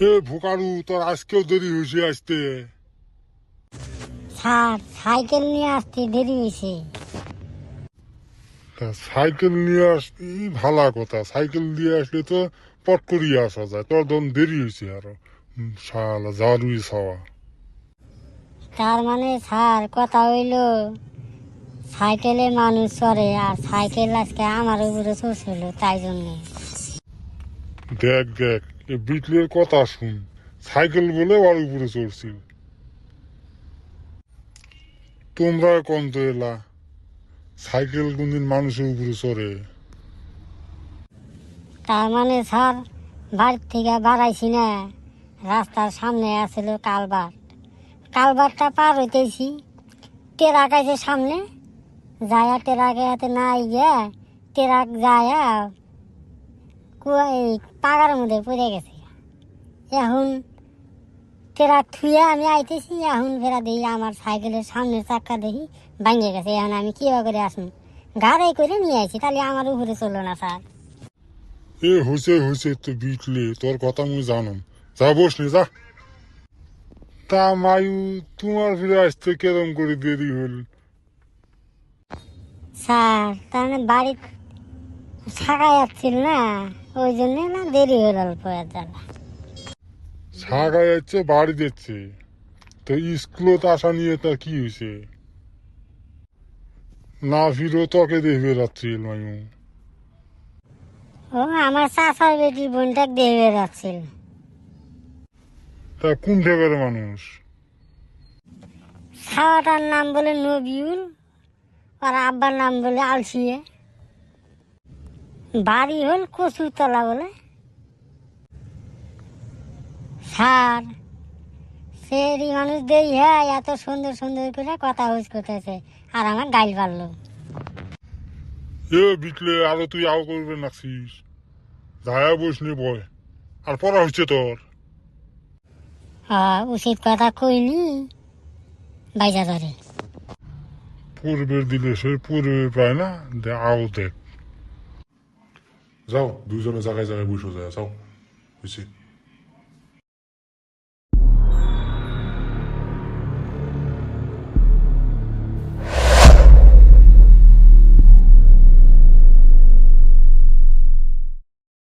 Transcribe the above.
এ ভোকারু তোর আজকেও দেরি হয়েছে আসতে। স্যার সাইকেল নিয়ে আসতে দেরি হয়েছে। সাইকেল নিয়ে আসতে ভালা কথা সাইকেল দিয়ে আসলে তো পট করিয়ে আসা যায় তোর তখন দেরি হয়েছে আরও। শালা জারুই ছাওয়া তার মানে স্যার কথা হইল সাইকেলে মানুষ চড়ে আর সাইকেল আজকে আমার উপরে চড়ছিল তাই জন্যে। দেখ দেখ বিটলের কথা শুন। সাইকেল বলে ওর উপরে চড়ছি তোমরা কোন তো এলা? সাইকেল কোনদিন মানুষের উপরে চড়ে। তার মানে স্যার, বাড়ির থেকে বাড়াইছি না। রাস্তার সামনে আছিল কালবার কালবারটা পার হইতেছি। টেরাক আছে সামনে। যায়া টেরাকে হাতে না গিয়া, টেরাক যায়া কুয়া এই পাগার মধ্যে পড়ে গেছে। এখন টেরাক থুয়ে আমি আইতেছি এখন ফেরা দেখি আমার সাইকেলের সামনের চাক্কা দেখি ভাঙে গেছে। এখন আমি কিবা করে আসুন গাড়ি করে নিয়ে আইছি তাহলে আমার উপরে চলল না স্যার। এ হয়েছে হয়েছে তো বিটলে তোর কথা মুই জানম। যা বস নি যা। তা মায়ু তোমার ফিরে আসতে কেরম করে দেরি হল? স্যার তার মানে বাড়ি থাকা যাচ্ছিল না? ওই জন্য না দেরি হয়ে পয়ের দ্বারা ছাগা যাচ্ছে বাড়ি দিচ্ছে তো স্কুলত আসা নিয়ে তা কি হয়েছে? না ফিরো তোকে দেখবে রাত্রিল মায়ু ও আমার চাচার বেটির বোনটা দেখে যাচ্ছিল তা কোন ঠেকার মানুষ? খাওয়াটার নাম বলে নবিউল আর আব্বার নাম বলে আলসিয়ে। বাড়ি হল কচুতলা বলে। স্যার সেরি মানুষ দেই হ্যাঁ এত সুন্দর সুন্দর করে কথা হুজ করতেছে আর আমার গাইল পারল। এ বিটলে আরও তুই আও করবে নাকছিস যায়া বস নি বয় আর পড়া হচ্ছে তোর। হ্যাঁ উচিত কথা কইনি বাইজা ধরে। পূর্বের দিলে সে পূর্বে পায় না আও দেখ। Zao, duzo nazareza rebusho zao, sao? Ici.